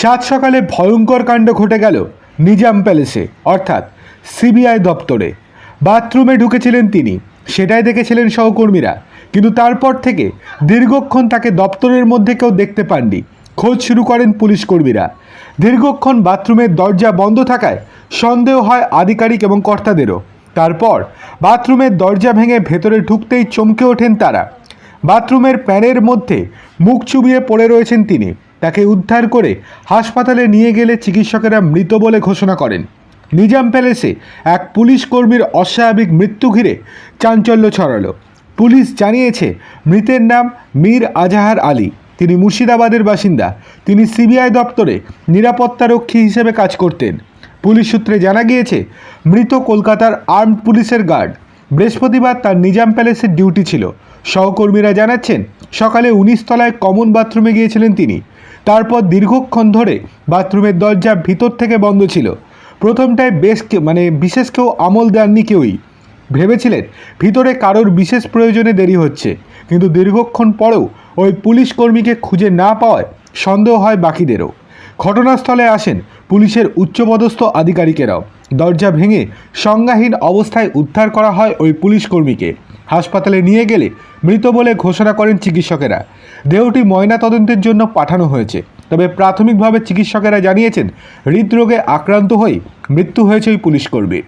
সাত সকালে ভয়ঙ্কর কাণ্ড ঘটে গেল নিজাম প্যালেসে, অর্থাৎ সিবিআই দপ্তরে। বাথরুমে ঢুকেছিলেন তিনি, সেটাই দেখেছিলেন সহকর্মীরা, কিন্তু তারপর থেকে দীর্ঘক্ষণ তাকে দপ্তরের মধ্যে কেউ দেখতে পাননি। খোঁজ শুরু করেন পুলিশ কর্মীরা। দীর্ঘক্ষণ বাথরুমের দরজা বন্ধ থাকায় সন্দেহ হয় আধিকারিক এবং কর্তাদেরও। তারপর বাথরুমের দরজা ভেঙে ভেতরে ঢুকতেই চমকে ওঠেন তারা। বাথরুমের প্যানের মধ্যে মুখ চুবিয়ে পড়ে রয়েছেন তিনি। তাকে উদ্ধার করে হাসপাতালে নিয়ে গেলে চিকিৎসকেরা মৃত বলে ঘোষণা করেন। নিজাম প্যালেসে এক পুলিশ কর্মীর অস্বাভাবিক মৃত্যু ঘিরে চাঞ্চল্য ছড়ালো। পুলিশ জানিয়েছে, মৃতের নাম মীর আজাহার আলী। তিনি মুর্শিদাবাদের বাসিন্দা। তিনি সিবিআই দপ্তরে নিরাপত্তারক্ষী হিসেবে কাজ করতেন। পুলিশ সূত্রে জানা গিয়েছে, মৃত কলকাতার আর্মড পুলিশের গার্ড। বৃহস্পতিবার তার নিজাম প্যালেসের ডিউটি ছিল। সহকর্মীরা জানাচ্ছেন, সকালে উনিশ তলায় কমন বাথরুমে গিয়েছিলেন তিনি। তারপর দীর্ঘক্ষণ ধরে বাথরুমের দরজা ভিতর থেকে বন্ধ ছিল। প্রথমটায় বেশ মানে বিশেষ কেউ আমল দেননি কেউই। ভেবেছিলেন ভিতরে কারোর বিশেষ প্রয়োজনে দেরি হচ্ছে, কিন্তু দীর্ঘক্ষণ পরেও ওই পুলিশ কর্মীকে খুঁজে না পাওয়ায় সন্দেহ হয় বাকিদেরও। ঘটনাস্থলে আসেন পুলিশের উচ্চপদস্থ আধিকারিকেরাও। দরজা ভেঙে সংজ্ঞাহীন অবস্থায় উদ্ধার করা হয় ওই পুলিশ কর্মীকে। হাসপাতালে নিয়ে গেলে মৃত বলে ঘোষণা করেন চিকিৎসকেরা। দেহটি ময়নাতদন্তের জন্য পাঠানো হয়েছে। তবে প্রাথমিকভাবে চিকিৎসকেরা জানিয়েছেন, হৃদরোগে আক্রান্ত হয়ে মৃত্যু হয়েছে ওই পুলিশ কর্মীর।